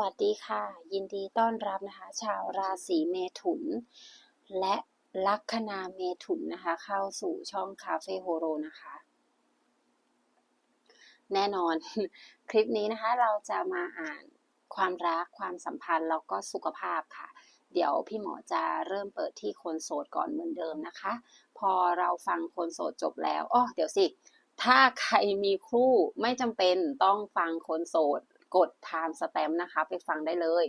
วัสดีค่ะ ยินดีต้อนรับนะคะ ชาวราศีเมถุน และลัคนาเมถุนนะคะ เข้าสู่ช่องคาเฟ่โฮโรนะคะ แน่นอน คลิปนี้นะคะ เราจะมาอ่านความรักความสัมพันธ์แล้วก็สุขภาพค่ะ เดี๋ยวพี่หมอจะเริ่มเปิดที่คนโสดก่อนเหมือนเดิมนะคะ พอเราฟังคนโสดจบแล้วอ๋อเดี๋ยวสิ ถ้าใครมีคู่ไม่จำเป็นต้องฟังคนโสด กด time stamp นะคะ ไปฟังได้เลย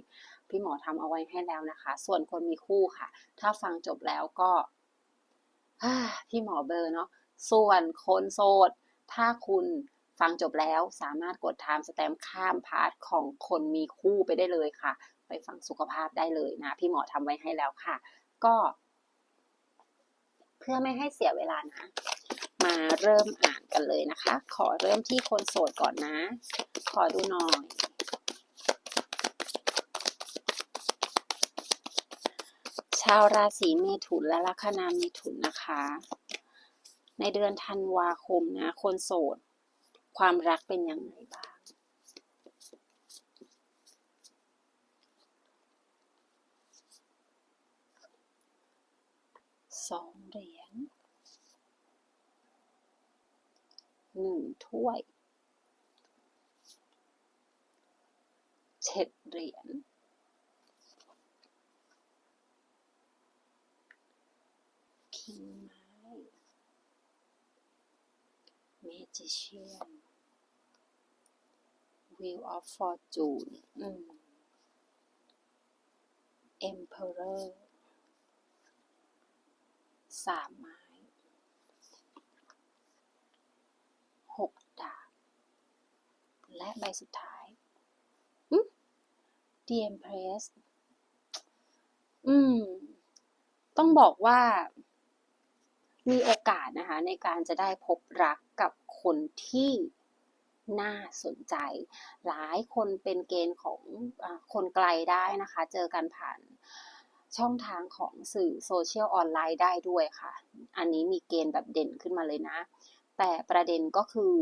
พี่หมอทำเอาไว้ให้แล้วนะคะ ส่วนคนมีคู่ค่ะ ถ้าฟังจบแล้วก็พี่หมอเบอร์เนาะส่วนคนโสด ถ้าคุณฟังจบแล้วสามารถกด time stamp ข้ามพาร์ทของคนมีคู่ไปได้เลยค่ะ ไปฟังสุขภาพได้เลยนะ พี่หมอทำไว้ให้แล้วค่ะ ก็ เพื่อไม่ให้เสียเวลานะ มาเริ่มอ่านกันเลยนะคะ ขอเริ่มที่คนโสดก่อนนะ ขอดูหน่อย ชาวราศีเมถุนและลัคนาเมถุนนะคะ ในเดือนธันวาคมนะ คนโสด ความรักเป็นยังไงบ้าง สองเหรียญ หนึ่งถ้วยเจ็ดเหรียญคิงไม้เมจิเชียน Wheel of Fortune อืม Emperor สามไม้ หกดาบ และใบสุดท้ายอืม The Empress อืม ต้องบอกว่า มีโอกาสนะคะ ในการจะได้พบรักกับคนที่น่าสนใจ หลายคนเป็นเกณฑ์ของอคนไกลได้นะคะ เจอกันผ่านช่องทางของสื่อโซเชียลออนไลน์ได้ด้วยค่ะ อันนี้มีเกณฑ์แบบเด่นขึ้นมาเลยนะ แต่ประเด็นก็คือ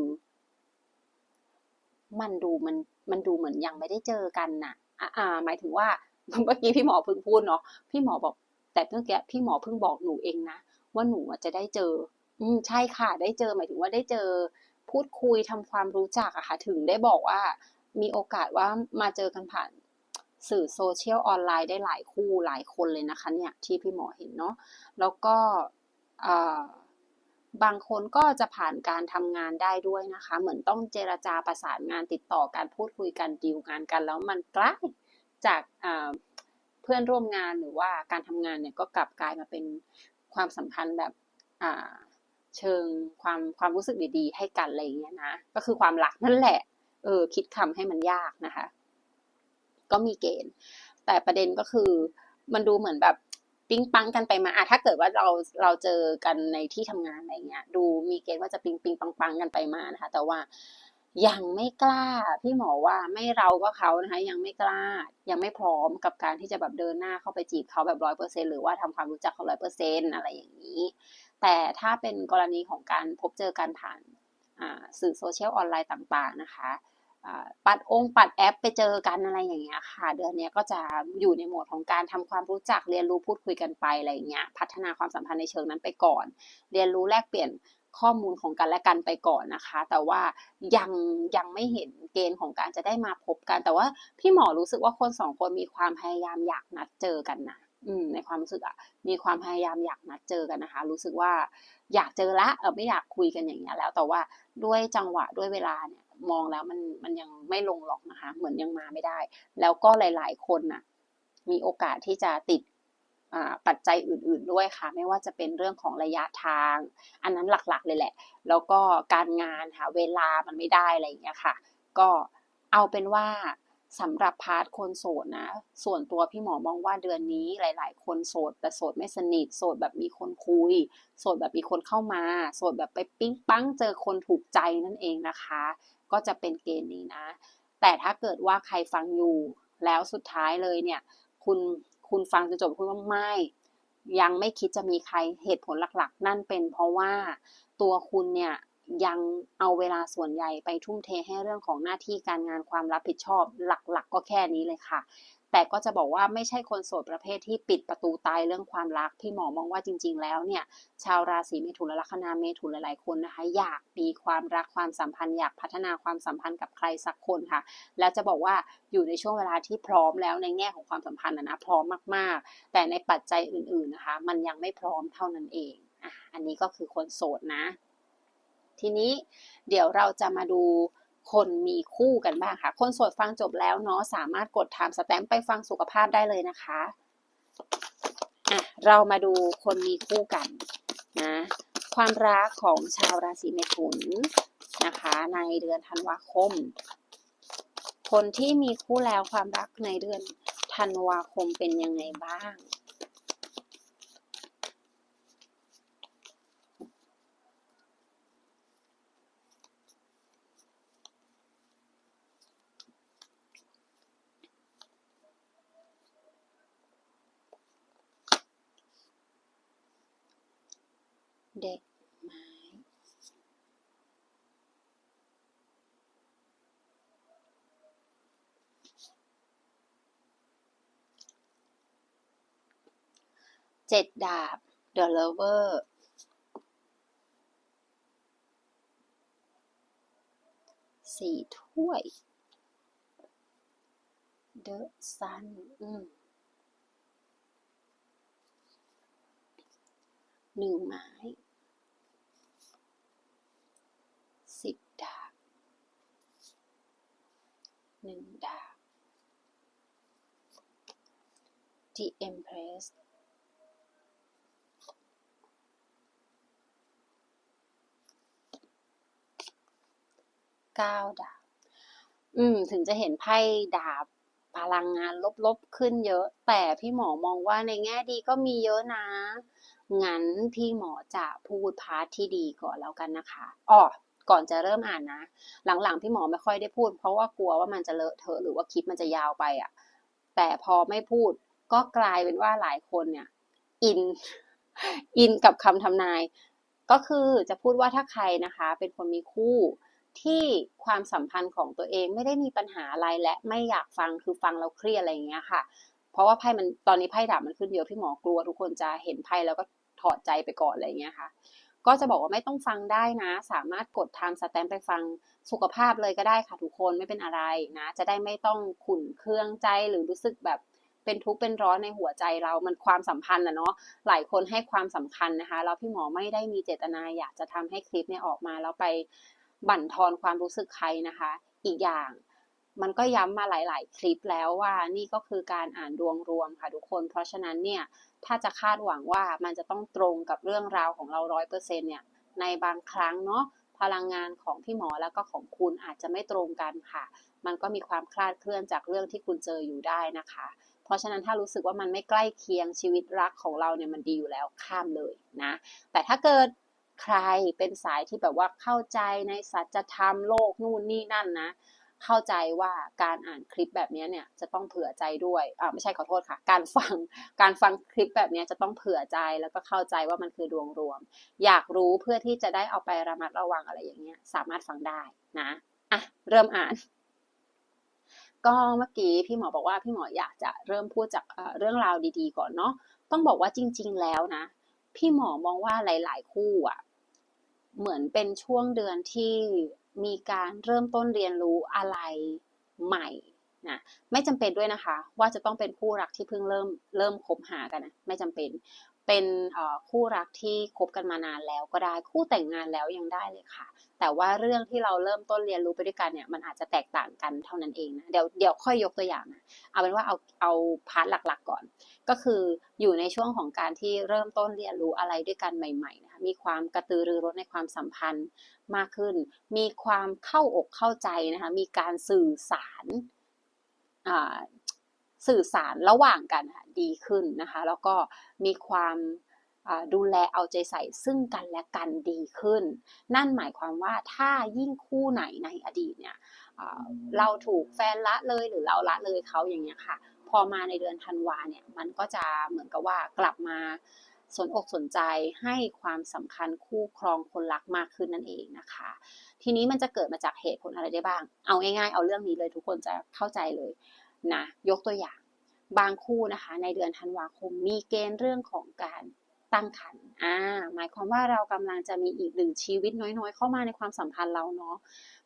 มันดูมันมันดูเหมือนยังไม่ได้เจอกันน่ะอ่าอ่าหมายถึงว่าเมื่อกี้พี่หมอเพิ่งพูดเนาะพี่หมอบอก แต่เมื่อกี้พี่หมอเพิ่งบอกหนูเองนะว่าหนูจะได้เจอ อืมใช่ค่ะ ได้เจอหมายถึงว่าได้เจอ พูดคุยทำความรู้จักอะค่ะ ถึงได้บอกว่า มีโอกาสว่ามาเจอกันผ่านสื่อโซเชียลออนไลน์ได้หลายคู่หลายคนเลยนะคะ เนี่ยที่พี่หมอเห็นเนาะแล้วก็อ่า บางคนก็จะผ่านการทำงานได้ด้วยนะคะ เหมือนต้องเจรจาประสานงานติดต่อการพูดคุยกันดีลงานกัน แล้วมันใกล้จากเพื่อนร่วมงานหรือว่าการทำงานเนี่ยก็กลับกลายมาเป็นความสัมพันธ์แบบเชิงความความรู้สึกดีๆ ให้กันอะไรอย่างเงี้ยนะ ก็คือความรักนั่นแหละ เออคิดคำให้มันยากนะคะ ก็มีเกณฑ์ แต่ประเด็นก็คือมันดูเหมือนแบบ ปิ๊งปังกันไปมาอะถ้าเกิดว่าเราเราเจอกันในที่ทำงานอะไรเงี้ย ดูมีเกณฑ์ว่าจะปิ๊งปิ๊งปังปังกันไปมานะคะ แต่ว่ายังไม่กล้า พี่หมอว่าไม่เราก็เขานะคะ ยังไม่กล้า ยังไม่พร้อมกับการที่จะแบบเดินหน้าเข้าไปจีบเขาแบบร้อยเปอร์เซ็นหรือว่าทำความรู้จักเขาร้อยเปอร์เซ็นอะไรอย่างนี้ แต่ถ้าเป็นกรณีของการพบเจอกันผ่านสื่อโซเชียลออนไลน์ต่าง ๆ นะคะ ปัดองค์ปัดแอปไปเจอกันอะไรอย่างเงี้ยค่ะ เดือนนี้ก็จะอยู่ในโหมดของการทำความรู้จักเรียนรู้พูดคุยกันไปอะไรอย่างเงี้ยพัฒนาความสัมพันธ์ในเชิงนั้นไปก่อน เรียนรู้แลกเปลี่ยนข้อมูลของกันและกันไปก่อนนะคะ แต่ว่ายังยังไม่เห็นเกณฑ์ของการจะได้มาพบกัน แต่ว่าพี่หมอรู้สึกว่าคนสองคนมีความพยายามอยากนัดเจอกันนะอืมในความรู้สึกอะมีความพยายามอยากนัดเจอกันนะคะ รู้สึกว่าอยากเจอละเออไม่อยากคุยกันอย่างเงี้ยแล้วแต่ว่าด้วยจังหวะด้วยเวลาเนี่ย มองแล้วมันมันยังไม่ลงหรอกนะคะ เหมือนยังมาไม่ได้ แล้วก็หลาย ๆ คนน่ะมีโอกาสที่จะติดปัจจัยอื่น ๆด้วยค่ะ ไม่ว่าจะเป็นเรื่องของระยะทาง อันนั้นหลักๆ เลยแหละ แล้วก็การงานค่ะเวลามันไม่ได้อะไรอย่างเงี้ยค่ะ ก็เอาเป็นว่าสำหรับพาร์ทคนโสดนะ ส่วนตัวพี่หมอมองว่าเดือนนี้หลาย ๆ คนโสด แต่โสดไม่สนิท โสดแบบมีคนคุย โสดแบบมีคนเข้ามา โสดแบบไปปิ๊งปังเจอคนถูกใจนั่นเองนะคะ ก็จะเป็นเกณฑ์นี้นะ แต่ถ้าเกิดว่าใครฟังอยู่ แล้วสุดท้ายเลยเนี่ย คุณคุณฟังจนจบคุณว่าไม่ ยังไม่คิดจะมีใครเหตุผลหลักๆ นั่นเป็นเพราะว่าตัวคุณเนี่ยยังเอาเวลาส่วนใหญ่ไปทุ่มเทให้เรื่องของหน้าที่การงานความรับผิดชอบหลักๆก็แค่นี้เลยค่ะ แต่ก็จะบอกว่าไม่ใช่คนโสดประเภทที่ปิดประตูตายเรื่องความรัก พี่หมอมองว่าจริง ๆ แล้วเนี่ย ชาวราศีเมถุนและลัคนาเมถุนหลายๆคนนะคะ อยากมีความรักความสัมพันธ์ อยากพัฒนาความสัมพันธ์กับใครสักคนค่ะ แล้วจะบอกว่าอยู่ในช่วงเวลาที่พร้อมแล้วในแง่ของความสัมพันธ์นะนะพร้อมมากๆ แต่ในปัจจัยอื่น ๆนะคะ มันยังไม่พร้อมเท่านั้นเองอะอันนี้ก็คือคนโสดนะ ทีนี้เดี๋ยวเราจะมาดู คนมีคู่กันบ้างค่ะ คนโสดฟังจบแล้วเนาะสามารถกด time stamp ไปฟังสุขภาพได้เลยนะคะอะเรามาดูคนมีคู่กันนะความรักของชาวราศีเมถุนนะคะ ในเดือนธันวาคม คนที่มีคู่แล้วความรักในเดือนธันวาคมเป็นยังไงบ้าง เด็กไม้เจ็ดดาบ The Lover สี่ถ้วย The Sun อืมหนึ่งไม้ สิบดาบ หนึ่งดาบ The Empress เก้าดาบ อืม ถึงจะเห็นไพ่ดาบพลังงานลบๆขึ้นเยอะ แต่พี่หมอมองว่าในแง่ดีก็มีเยอะนะ งั้นพี่หมอจะพูดพาร์ทที่ดีก่อนแล้วกันนะคะอ๋อ ก่อนจะเริ่มอ่านนะ หลังๆพี่หมอไม่ค่อยได้พูด เพราะว่ากลัวว่ามันจะเลอะเทอะหรือว่าคลิปมันจะยาวไปอะ แต่พอไม่พูดก็กลายเป็นว่าหลายคนเนี่ย อิน อินกับคำทำนาย ก็คือจะพูดว่าถ้าใครนะคะ เป็นคนมีคู่ที่ความสัมพันธ์ของตัวเองไม่ได้มีปัญหาอะไรและไม่อยากฟังคือฟังแล้วเครียดอะไรอย่างเงี้ยค่ะ เพราะว่าไพ่มันตอนนี้ไพ่ดาบมันขึ้นเยอะพี่หมอกลัวทุกคนจะเห็นไพ่แล้วก็ถอดใจไปก่อนอะไรเงี้ยค่ะ ก็จะบอกว่าไม่ต้องฟังได้นะ สามารถกดทางสแตมไปฟังสุขภาพเลยก็ได้ค่ะทุกคนไม่เป็นอะไรนะ จะได้ไม่ต้องขุ่นเครื่องใจหรือรู้สึกแบบเป็นทุกข์เป็นร้อนในหัวใจเรา มันความสัมพันธ์นะเนาะ หลายคนให้ความสำคัญนะคะ แล้วพี่หมอไม่ได้มีเจตนาอยากจะทำให้คลิปเนี่ยออกมาแล้วไปบั่นทอนความรู้สึกใครนะคะ อีกอย่าง มันก็ย้ำมาหลาย ๆ คลิปแล้วว่านี่ก็คือการอ่านดวงรวมค่ะทุกคน เพราะฉะนั้นเนี่ยถ้าจะคาดหวังว่ามันจะต้องตรงกับเรื่องราวของเราร้อยเปอร์เซ็นเนี่ยในบางครั้งเนาะพลังงานของพี่หมอแล้วก็ของคุณอาจจะไม่ตรงกันค่ะ มันก็มีความคลาดเคลื่อนจากเรื่องที่คุณเจออยู่ได้นะคะ เพราะฉะนั้นถ้ารู้สึกว่ามันไม่ใกล้เคียงชีวิตรักของเราเนี่ยมันดีอยู่แล้วข้ามเลยนะ แต่ถ้าเกิดใครเป็นสายที่แบบว่าเข้าใจในสัจธรรมโลกนู่นนี่นั่นนะ เข้าใจว่าการอ่านคลิปแบบนี้เนี่ยจะต้องเผื่อใจด้วยอ่าไม่ใช่ขอโทษค่ะ การฟังการฟังคลิปแบบนี้จะต้องเผื่อใจแล้วก็เข้าใจว่ามันคือดวงรวม อยากรู้เพื่อที่จะได้เอาไประมัดระวังอะไรอย่างเงี้ยสามารถฟังได้นะอะเริ่มอ่านก็เมื่อกี้พี่หมอบอกว่าพี่หมออยากจะเริ่มพูดจากเรื่องราวดีๆ ก่อนเนาะต้องบอกว่าจริง ๆ แล้วนะ พี่หมอมองว่าหลาย ๆ คู่อะเหมือนเป็นช่วงเดือนที่ มีการเริ่มต้นเรียนรู้อะไรใหม่นะไม่จำเป็นด้วยนะคะ ว่าจะต้องเป็นคู่รักที่เพิ่งเริ่มเริ่มคบหากันนะไม่จำเป็น เป็นคู่รักที่คบกันมานานแล้วก็ได้คู่แต่งงานแล้วยังได้เลยค่ะ แต่ว่าเรื่องที่เราเริ่มต้นเรียนรู้ไปด้วยกันเนี่ยมันอาจจะแตกต่างกันเท่านั้นเองนะเดี๋ยวเดี๋ยวค่อยยกตัวอย่างนะเอาเป็นว่าเอาเอาพาร์ทหลักๆก่อน ก็คืออยู่ในช่วงของการที่เริ่มต้นเรียนรู้อะไรด้วยกันใหม่ๆนะคะมีความกระตือรือร้นในความสัมพันธ์มากขึ้น มีความเข้าอกเข้าใจนะคะมีการสื่อสาร สื่อสารระหว่างกันดีขึ้นนะคะ แล้วก็มีความดูแลเอาใจใส่ซึ่งกันและกันดีขึ้น นั่นหมายความว่าถ้ายิ่งคู่ไหนในอดีตเนี่ยเราถูกแฟนละเลยหรือเราละเลยเขาอย่างเงี้ยค่ะ พอมาในเดือนธันวาเนี่ยมันก็จะเหมือนกับว่ากลับมาสนอกสนใจให้ความสำคัญคู่ครองคนรักมากขึ้นนั่นเองนะคะ ทีนี้มันจะเกิดมาจากเหตุผลอะไรได้บ้าง เอาง่ายๆ เอาเรื่องนี้เลยทุกคนจะเข้าใจเลย นะยกตัวอย่างบางคู่นะคะ ในเดือนธันวาคมมีเกณฑ์เรื่องของการตั้งครรภ์อ่าหมายความว่าเรากำลังจะมีอีกหนึ่งชีวิตน้อยๆ เข้ามาในความสัมพันธ์เราเนาะ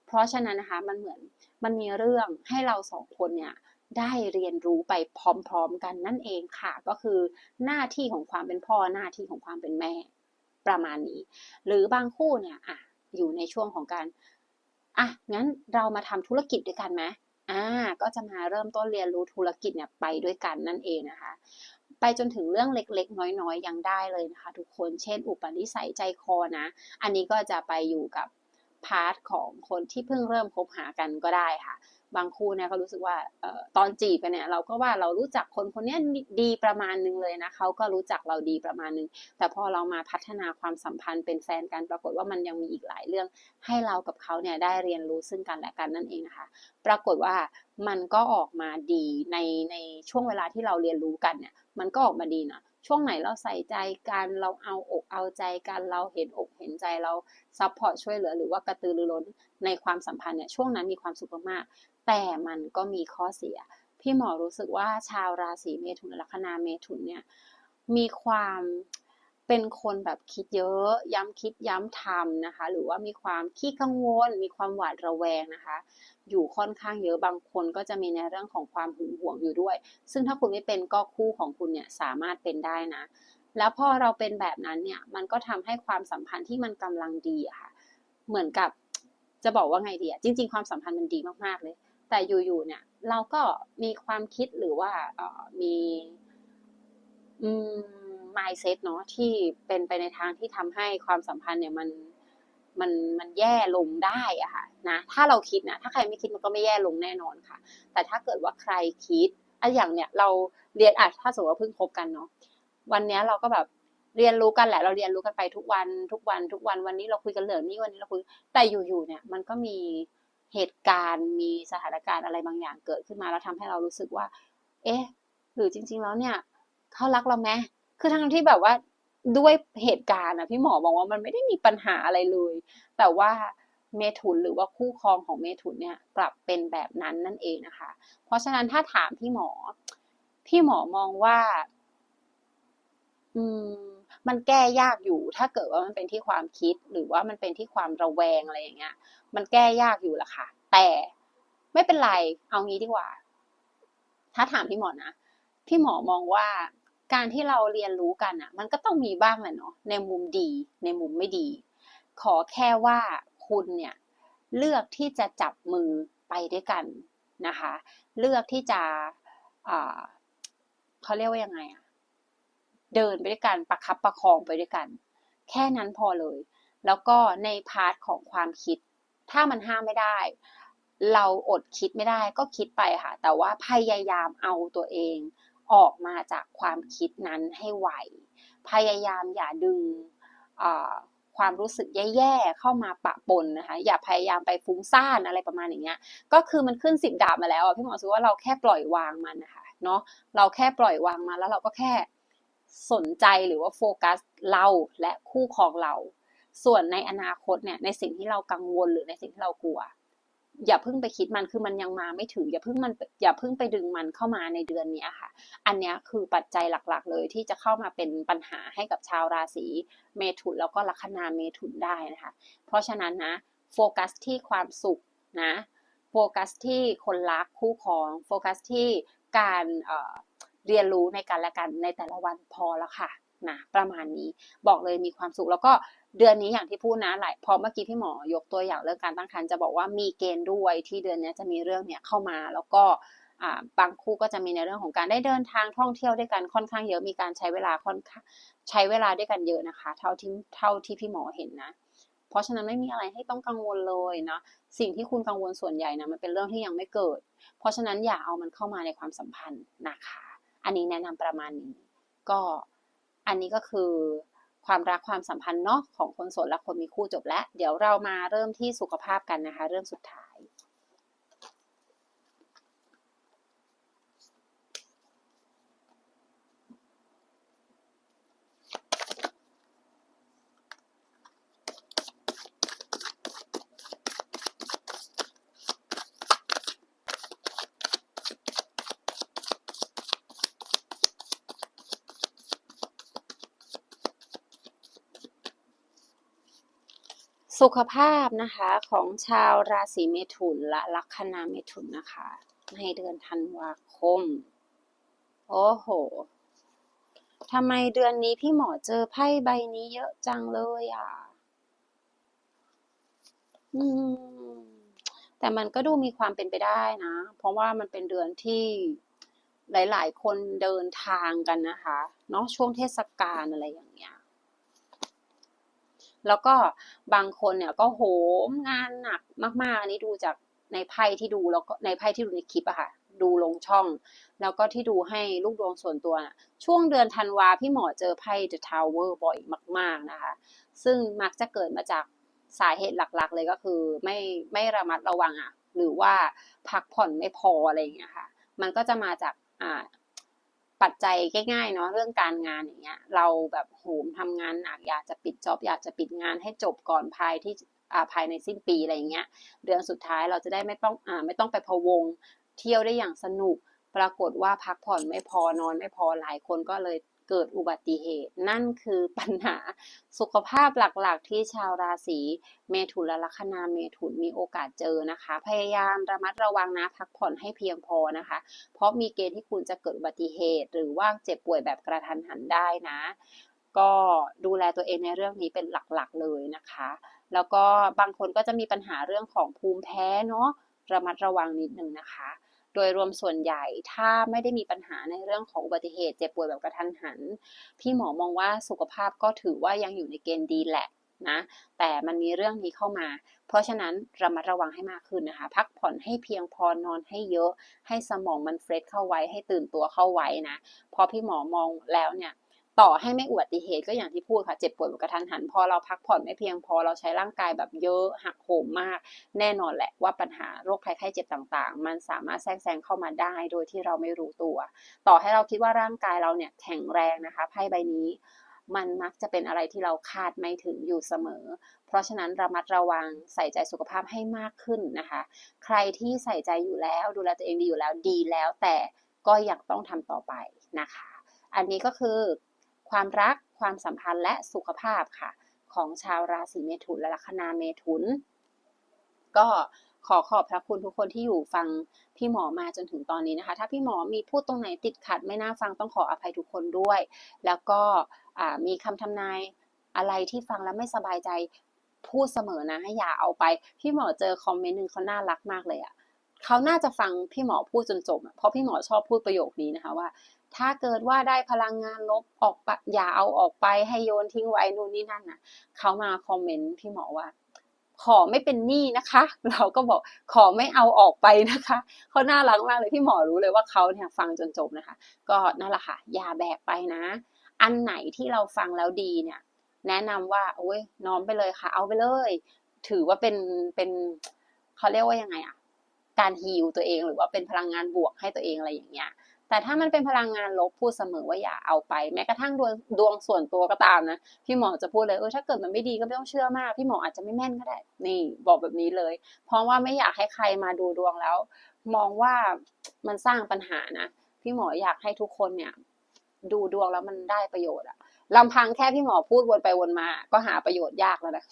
เพราะฉะนั้นนะคะมันเหมือนมันมีเรื่องให้เราสองคนเนี่ยได้เรียนรู้ไปพร้อมๆกันนั่นเองค่ะ ก็คือหน้าที่ของความเป็นพ่อหน้าที่ของความเป็นแม่ประมาณนี้ หรือบางคู่เนี่ยอะอยู่ในช่วงของการอะงั้นเรามาทำธุรกิจด้วยกันไหม อ่าก็จะมาเริ่มต้นเรียนรู้ธุรกิจเนี่ยไปด้วยกันนั่นเองนะคะ ไปจนถึงเรื่องเล็กๆ น้อยๆ ยังได้เลยนะคะ ทุกคนเช่น อุปนิสัยใจคอนะ อันนี้ก็จะไปอยู่กับพาร์ทของคนที่เพิ่งเริ่มคบหากันก็ได้ค่ะ บางคู่เนี่ยก็รู้สึกว่าออตอนจีบกันเนี่ยเราก็ว่าเรารู้จักคนคนนี้ดีประมาณนึงเลยนะเขาก็รู้จักเราดีประมาณนึง แต่พอเรามาพัฒนาความสัมพันธ์เป็นแฟนกันปรากฏว่ามันยังมีอีกหลายเรื่อง ให้เรากับเขาเนี่ยได้เรียนรู้ซึ่งกันและกันนั่นเองนะคะ ปรากฏว่ามันก็ออกมาดีในในช่วงเวลาที่เราเรียนรู้กันเนี่ยมันก็ออกมาดีนะช่วงไหนเราใส่ใจกันเราเอาอกเอาใจกันเราเห็นอกเห็นใจเราซัพพอร์ตช่วยเหลือหรือว่ากระตือรือร้นในความสัมพันธ์เนี่ยช่วงนั้นมีความสุขมาก แต่มันก็มีข้อเสีย พี่หมอรู้สึกว่าชาวราศีเมถุนลัคนาเมถุนเนี่ยมีความเป็นคนแบบคิดเยอะ ย้ำคิดย้ำทำนะคะ หรือว่ามีความขี้กังวล มีความหวาดระแวงนะคะ อยู่ค่อนข้างเยอะบางคนก็จะมีในเรื่องของความหึงหวงอยู่ด้วย ซึ่งถ้าคุณไม่เป็นก็คู่ของคุณเนี่ยสามารถเป็นได้นะ แล้วพอเราเป็นแบบนั้นเนี่ยมันก็ทำให้ความสัมพันธ์ที่มันกำลังดีอะค่ะ เหมือนกับจะบอกว่าไงดีอะจริง ๆ ความสัมพันธ์มันดีมากๆเลย แต่อยู่ๆเนี่ย เราก็มีความคิดหรือว่าเออมีอืม mindset เนาะที่เป็นไปในทางที่ทำให้ความสัมพันธ์เนี่ยมันมันมันแย่ลงได้อะค่ะนะถ้าเราคิดนะถ้าใครไม่คิดมันก็ไม่แย่ลงแน่นอนค่ะ แต่ถ้าเกิดว่าใครคิดอะอย่างเนี่ยเราเรียนอะถ้าสมมติว่าเพิ่งคบกันเนาะวันเนี้ยเราก็แบบเรียนรู้กันแหละ เราเรียนรู้กันไปทุกวันทุกวันทุกวันวันนี้เราคุยกันเหลือนี้วันนี้เราคุยแต่อยู่ๆเนี่ย มันก็มี เหตุการณ์มีสถานการณ์อะไรบางอย่างเกิดขึ้นมาแล้วทำให้เรารู้สึกว่า เอ๊ะ หรือจริง ๆ แล้วเนี่ยเขารักเราไหมคือทั้งที่แบบว่าด้วยเหตุการณ์นะพี่หมอบอกว่ามันไม่ได้มีปัญหาอะไรเลย แต่ว่าเมถุนหรือว่าคู่ครองของเมถุนเนี่ยกลับเป็นแบบนั้นนั่นเองนะคะ เพราะฉะนั้นถ้าถามพี่หมอ พี่หมอมองว่า อืม มันแก้ยากอยู่ ถ้าเกิดว่ามันเป็นที่ความคิด หรือว่ามันเป็นที่ความระแวงอะไรอย่างเงี้ย มันแก้ยากอยู่ละค่ะ แต่ไม่เป็นไรเอางี้ดีกว่า ถ้าถามพี่หมอนะพี่หมอมองว่าการที่เราเรียนรู้กันอะ มันก็ต้องมีบ้างแหละเนาะในมุมดี ในมุมไม่ดี ขอแค่ว่าคุณเนี่ยเลือกที่จะจับมือไปด้วยกันนะคะ เลือกที่จะเขาเรียกว่ายังไงอะเดินไปด้วยกันประคับประคองไปด้วยกัน แค่นั้นพอเลย แล้วก็ในพาร์ทของความคิด ถ้ามันห้ามไม่ได้ เราอดคิดไม่ได้ก็คิดไปค่ะ แต่ว่าพยายามเอาตัวเองออกมาจากความคิดนั้นให้ไหว พยายามอย่าดึงความรู้สึกแย่ๆเข้ามาปะปนนะคะ อย่าพยายามไปฟุ้งซ่านอะไรประมาณอย่างเงี้ย ก็คือมันขึ้นสิบดาบมาแล้วพี่หมอรู้ว่าเราแค่ปล่อยวางมันนะคะเนาะ เราแค่ปล่อยวางมันแล้วเราก็แค่สนใจหรือว่าโฟกัสเราและคู่ครองเรา ส่วนในอนาคตเนี่ยในสิ่งที่เรากังวลหรือในสิ่งที่เรากลัว อย่าเพิ่งไปคิดมันคือมันยังมาไม่ถึง อย่าเพิ่งมันอย่าเพิ่งไปดึงมันเข้ามาในเดือนนี้ค่ะ อันนี้คือปัจจัยหลักๆ เลยที่จะเข้ามาเป็นปัญหาให้กับชาวราศีเมถุนแล้วก็ลัคนาเมถุนได้นะคะ เพราะฉะนั้นนะโฟกัสที่ความสุขนะโฟกัสที่คนรักคู่ครองโฟกัสที่การเเรียนรู้ในการละกันในแต่ละวันพอแล้วค่ะนะประมาณนี้บอกเลยมีความสุขแล้วก็ เดือนนี้อย่างที่พูดนะหลายพอเมื่อกี้พี่หมอยกตัวอย่างเรื่องการตั้งครรภ์จะบอกว่ามีเกณฑ์ด้วยที่เดือนนี้จะมีเรื่องเนี้ยเข้ามาแล้วก็บางคู่ก็จะมีในเรื่องของการได้เดินทางท่องเที่ยวด้วยกันค่อนข้างเยอะมีการใช้เวลาค่อนข้างใช้เวลาด้วยกันเยอะนะคะ เท่าที่เท่าที่พี่หมอเห็นนะ เพราะฉะนั้นไม่มีอะไรให้ต้องกังวลเลยเนาะสิ่งที่คุณกังวลส่วนใหญ่นะมันเป็นเรื่องที่ยังไม่เกิด เพราะฉะนั้นอย่าเอามันเข้ามาในความสัมพันธ์นะคะ อันนี้แนะนำประมาณนี้ก็อันนี้ก็คือ ความรักความสัมพันธ์เนาะของคนโสดและคนมีคู่จบแล้ว เดี๋ยวเรามาเริ่มที่สุขภาพกันนะคะ เรื่องสุดท้าย สุขภาพนะคะของชาวราศีเมถุนและลัคนาเมถุนนะคะ ในเดือนธันวาคม โอ้โหทำไมเดือนนี้พี่หมอเจอไพ่ใบนี้เยอะจังเลยอะอืมแต่มันก็ดูมีความเป็นไปได้นะ เพราะว่ามันเป็นเดือนที่หลาย ๆ คนเดินทางกันนะคะ เนาะช่วงเทศกาลอะไรอย่างเงี้ย แล้วก็บางคนเนี่ยก็โหมงานหนักมาก ๆ อันนี้ดูจากในไพ่ที่ดูแล้วก็ในไพ่ที่ดูในคลิปอะค่ะ ดูลงช่อง แล้วก็ที่ดูให้ลูกดวงส่วนตัวนะช่วงเดือนธันวาพี่หมอเจอไพ่ The Tower บ่อยมาก ๆ นะคะ ซึ่งมักจะเกิดมาจากสาเหตุหลักๆ เลยก็คือไม่ไม่ระมัดระวังอะหรือว่าพักผ่อนไม่พออะไรอย่างเงี้ยค่ะ มันก็จะมาจากอ่า ปัจจัยง่ายๆเนาะเรื่องการงานอย่างเงี้ย เราแบบโหมทำงานหนักอยากจะปิดจ็อบอยากจะปิดงานให้จบก่อนภายที่อ่าภายในสิ้นปีอะไรอย่างเงี้ย เดือนสุดท้ายเราจะได้ไม่ต้องอ่าไม่ต้องไปพะวง เที่ยวได้อย่างสนุก ปรากฏว่าพักผ่อนไม่พอนอนไม่พอหลายคนก็เลย เกิดอุบัติเหตุ นั่นคือปัญหาสุขภาพหลักๆ ที่ชาวราศีเมถุนและลัคนาเมถุนมีโอกาสเจอนะคะ พยายามระมัดระวังนะพักผ่อนให้เพียงพอนะคะ เพราะมีเกณฑ์ที่คุณจะเกิดอุบัติเหตุ หรือว่าเจ็บป่วยแบบกระทันหันได้นะ ก็ดูแลตัวเองในเรื่องนี้เป็นหลักๆเลยนะคะ แล้วก็บางคนก็จะมีปัญหาเรื่องของภูมิแพ้เนาะระมัดระวังนิดนึงนะคะ ดยรวมส่วนใหญ่ถ้าไม่ได้มีปัญหาในเรื่องของอุบัติเหตุเจ็บป่วยแบบกระทันหัน พี่หมอมองว่าสุขภาพก็ถือว่ายังอยู่ในเกณฑ์ดีแหละนะ แต่มันมีเรื่องนี้เข้ามา เพราะฉะนั้นระมัดระวังให้มากขึ้นนะคะ พักผ่อนให้เพียงพอนอนให้เยอะ ให้สมองมันเฟรชเข้าไว้ให้ตื่นตัวเข้าไว้นะ เพราะพี่หมอมองแล้วเนี่ย ต่อให้ไม่อุบัติเหตุก็อย่างที่พูดค่ะ เจ็บป่วยกระทันหัน พอเราพักผ่อนไม่เพียงพอเราใช้ร่างกายแบบเยอะหักโหมมาก แน่นอนแหละว่าปัญหาโรคภัยไข้เจ็บต่างๆ มันสามารถแทรกแซงเข้ามาได้โดยที่เราไม่รู้ตัว ต่อให้เราคิดว่าร่างกายเราเนี่ยแข็งแรงนะคะไพ่ใบนี้ มันมักจะเป็นอะไรที่เราคาดไม่ถึงอยู่เสมอ เพราะฉะนั้นระมัดระวังใส่ใจสุขภาพให้มากขึ้นนะคะ ใครที่ใส่ใจอยู่แล้วดูแลตัวเองดีอยู่แล้วดีแล้วแต่ก็ยังต้องทำต่อไปนะคะ อันนี้ก็คือ ความรัก ความสัมพันธ์และสุขภาพค่ะ ของชาวราศีเมถุนและลัคนาเมถุน ก็ขอขอบพระคุณทุกคนที่อยู่ฟังพี่หมอมาจนถึงตอนนี้นะคะ ถ้าพี่หมอมีพูดตรงไหนติดขัดไม่น่าฟังต้องขออภัยทุกคนด้วย แล้วก็มีคำทำนายอะไรที่ฟังแล้วไม่สบายใจพูดเสมอนะให้อย่าเอาไป พี่หมอเจอคอมเมนต์หนึ่งเขาน่ารักมากเลยอะ่ะเขาน่าจะฟังพี่หมอพูดจนจบเพราะพี่หมอชอบพูดประโยคนี้นะคะว่า ถ้าเกิดว่าได้พลังงานลบออกอย่าเอาออกไปให้โยนทิ้งไว้นู่นนี่นั่นนะ่ะเขามาคอมเมนต์พี่หมอว่า ขอไม่เป็นหนี้นะคะ เราก็บอกขอไม่เอาออกไปนะคะเขาน่ารักมากเลยพี่หมอรู้เลยว่าเขาเนี่ยฟังจนจบนะคะ ก็นั่นแหละค่ะ อย่าแบกไปนะ อันไหนที่เราฟังแล้วดีเนี่ย แนะนำว่าโอ้ยน้อมไปเลยค่ะ เอาไปเลย ถือว่าเป็นเป็นเขาเรียกว่ายังไงอะการฮีลตัวเองหรือว่าเป็นพลังงานบวกให้ตัวเองอะไรอย่างเงี้ย แต่ถ้ามันเป็นพลังงานลบพูดเสมอว่าอย่าเอาไป แม้กระทั่งดวงดวงส่วนตัวก็ตามนะ พี่หมอจะพูดเลยเออถ้าเกิดมันไม่ดีก็ไม่ต้องเชื่อมาก พี่หมออาจจะไม่แม่นก็ได้ นี่บอกแบบนี้เลย เพราะว่าไม่อยากให้ใครมาดูดวงแล้ว มองว่ามันสร้างปัญหานะ พี่หมออยากให้ทุกคนเนี่ย ดูดวงแล้วมันได้ประโยชน์อะลำพังแค่พี่หมอพูดวนไปวนมา ก็หาประโยชน์ยากแล้วนะ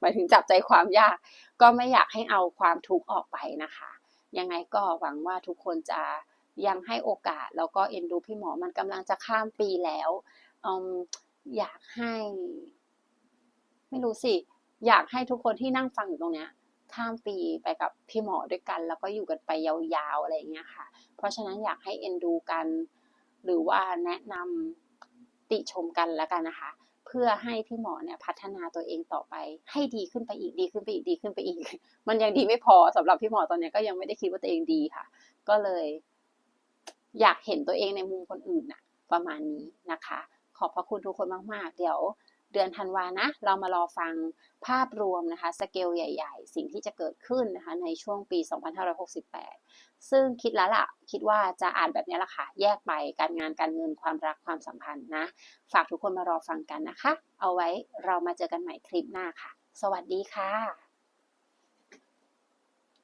หมายถึงจับใจความยาก ก็ไม่อยากให้เอาความทุกข์ออกไปนะคะ ยังไงก็หวังว่าทุกคนจะ ยังให้โอกาสแล้วก็เอ็นดูพี่หมอมันกำลังจะข้ามปีแล้วออยากให้ ไม่รู้สิ อยากให้ทุกคนที่นั่งฟังอยู่ตรงเนี้ยข้ามปีไปกับพี่หมอด้วยกัน แล้วก็อยู่กันไปยาวๆอะไรอย่างเงี้ยค่ะ เพราะฉะนั้นอยากให้เอ็นดูกัน หรือว่าแนะนำติชมกันแล้วกันนะคะ เพื่อให้พี่หมอเนี่ยพัฒนาตัวเองต่อไป ให้ดีขึ้นไปอีกดีขึ้นไปอีกดีขึ้นไปอีก มันยังดีไม่พอสำหรับพี่หมอตอนนี้ก็ยังไม่ได้คิดว่าตัวเองดีค่ะ ก็เลย อยากเห็นตัวเองในมุมคนอื่นน่ะประมาณนี้นะคะ ขอบพระคุณทุกคนมาก ๆ เดี๋ยวเดือนธันวานะ เรามารอฟังภาพรวมนะคะ สเกลใหญ่ ๆ สิ่งที่จะเกิดขึ้นนะคะในช่วงปี 2568 ซึ่งคิดแล้วล่ะ คิดว่าจะอ่านแบบนี้ละค่ะ แยกไปการงานการเงินความรักความสัมพันธ์นะ ฝากทุกคนมารอฟังกันนะคะ เอาไว้เรามาเจอกันใหม่คลิปหน้าค่ะ สวัสดีค่ะ